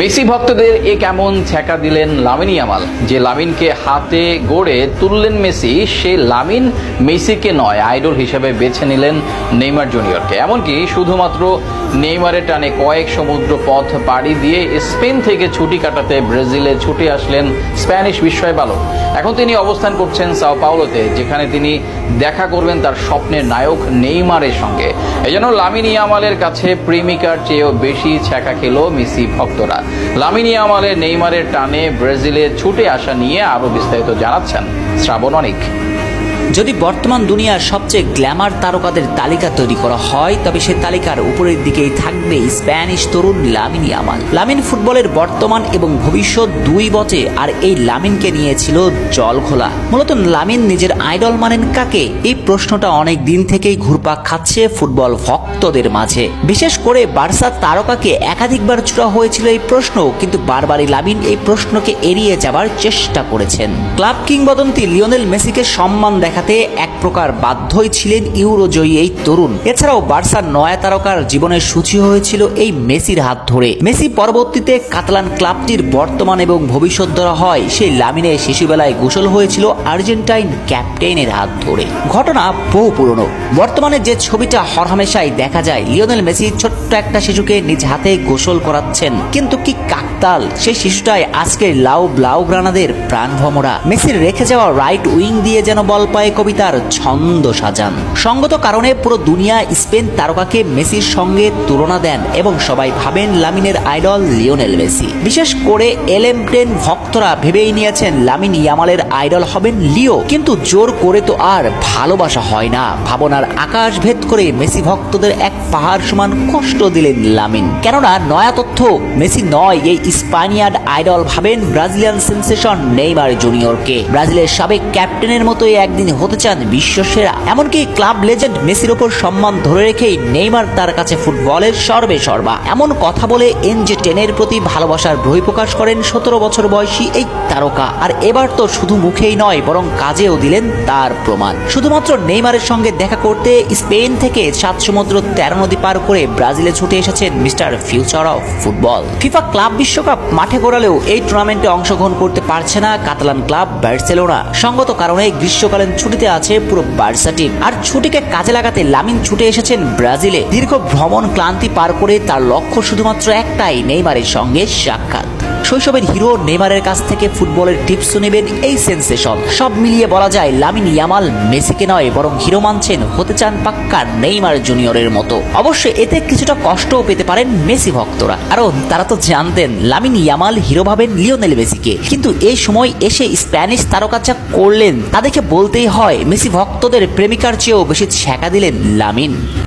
Messi ভক্তদের এ কেমন ছ্যাঁকা দিলেন লামিন ইয়ামাল? যে লামিনকে হাতে গড়ে তুললেন মেসি, সে লামিন মেসিকে নয়, আইডল হিসেবে বেছে নিলেন নেইমার জুনিয়রকে। এমনকি শুধুমাত্র নেইমারের টানে কয়েক সমুদ্র পথ পাড়ি দিয়ে স্পেন থেকে ছুটি কাটাতে ব্রাজিলে ছুটে আসলেন স্প্যানিশ বিস্ময় বালক এখন তিনি অবস্থান করছেন সাও পাওলোতে, যেখানে তিনি দেখা করবেন তার স্বপ্নের নায়ক নেইমারের সঙ্গে। এজন্য লামিন ইয়ামালের কাছে প্রেমিকার চেয়েও বেশি ছ্যাঁকা খেলো মেসি ভক্তরা। লামিন আমালে নেইমারের টানে ব্রাজিলে ছুটে আসা নিয়ে আরও বিস্তারিত জানাচ্ছেন শ্রাবণ অনিক। যদি বর্তমান দুনিয়ার সবচেয়ে গ্ল্যামার তারকাদের তালিকা তৈরি করা হয়, তবে সে তালিকার উপরের দিকেই থাকবে স্প্যানিশ তরুণ লামিন ইয়ামাল। লামিন ফুটবলের বর্তমান এবং ভবিষ্যৎ দুই বচে, আর এই লামিনকে নিয়েছিল জল খোলা মূলত লামিন নিজের আইডল মানেন কাকে? এই প্রশ্নটা অনেক দিন থেকেই ঘুরপাক খাচ্ছে ফুটবল ভক্তদের মাঝে। বিশেষ করে বার্সা তারকাকে একাধিকবার চূড়া হয়েছিল এই প্রশ্ন, কিন্তু বারবারই লামিন এই প্রশ্নকে এড়িয়ে যাবার চেষ্টা করেছেন। ক্লাব কিংবদন্তি লিওনেল মেসিকে সম্মান দেখাতে এক প্রকার বাধ্যই ছিলেন ইউরোজয়ী এই তরুণ। এছাড়াও বার্সার নয়া তারকার জীবনের সূচি হয়েছিল এই মেসির হাত ধরে। মেসি পরবর্তীতে কাতালান ক্লাবটির বর্তমান এবং ভবিষ্যৎ ধরা হয়। সেই লামিনে শিশুবেলায় গোসল হয়েছিল আর্জেন্টাইন ক্যাপ্টেনের হাত ধরে। ঘটনা বহু পুরনো। বর্তমানে যে ছবিটা হরহামেশাই দেখা যায়, লিওনেল মেসি ছোট্ট একটা শিশুকে নিজ হাতে গোসল করাচ্ছেন। কিন্তু কি কাকতাল, সেই শিশুটাই আজকের লাউ ব্লাউ গ্রানাদের প্রাণ ভমরা মেসির রেখে যাওয়া রাইট উইং দিয়ে যেন বল পায় কবিতার ছন্দ সাজান। সঙ্গত কারণে পুরো দুনিয়া স্পেন তারকাকে মেসির সঙ্গে তুলনা দেন এবং সবাই ভাবেন লামিনের আইডল লিওনেল মেসি। বিশেষ করে এলএম টেন ভক্তরা ভেবেই নিয়েছেন লামিন ইয়ামালের আইডল হবেন লিও। কিন্তু জোর করে তো আর ভালোবাসা হয় না। ভাবনার আকাশ ভেদ করে মেসি ভক্তদের এক পাহাড় সমান কষ্ট দিলেন লামিন। কেননা নয়া তথ্য, মেসি নয়, এই স্পানিয়ার্ড আইডল ভাবেন ব্রাজিলিয়ান সেন্সেশন নেইমার জুনিয়রকে। ব্রাজিলের সাবেক ক্যাপ্টেনের মতোই একদিন হতে চান বিশ্বসেরা। এমনকি ক্লাব লেজেন্ড মেসির ওপর সম্মান ধরে রেখেই নেইমার তার কাছে ফুটবলের সর্বে সর্বা। এমন কথা বলে এনজে টেনের প্রতি ভালোবাসার বহিঃপ্রকাশ করেন সতেরো বছর বয়সী এই তারকা। আর এবার তো শুধু মুখেই নয়, বরং কাজেও দিলেন তার প্রমাণ। শুধুমাত্র নেইমারের সঙ্গে দেখা করতে স্পেন থেকে সাত সমুদ্র তেরো নদী পার করে ব্রাজিলে ছুটে এসেছেন mister future of football. FIFA club বিশ্বকাপ মাঠে গড়ালেও এই টুর্নামেন্টে অংশগ্রহণ করতে পারছে না কাতালান ক্লাব বার্সেলোনা। সঙ্গত কারণে গ্রীষ্মকালীন ছুটিতে আছে পুরো বার্সা টিম আর ছুটিকে কাজে লাগাতে লামিন ছুটে এসেছেন ব্রাজিলে। দীর্ঘ ভ্রমণ ক্লান্তি পার করে তার লক্ষ্য শুধুমাত্র একটাই, নেইমারের সঙ্গে সাক্ষাৎ। শৈশবের হিরো নেইমারের কাছ থেকে ফুটবলের টিপসও নেবেন এই সেন্সেশন। সব মিলিয়ে বলা যায়, লামিন ইয়ামাল মেসিকে নয়, বরং হিরো মানছেন, হতে চান পাক্কা নেইমার জুনিয়রের মতো। অবশ্য এতে কিছুটা কষ্টও পেতে পারেন মেসি ভক্তরা। কারণ তারা তো জানতেন, লামিন ইয়ামাল হিরো ভাবেন লিওনেল মেসিকে। কিন্তু এই সময় এসে স্প্যানিশ তারকা যা করলেন তা দেখে বলতেই হয়, মেসি ভক্তদের প্রেমিকার চেয়েও বেশি ছ্যাঁকা দিলেন লামিন।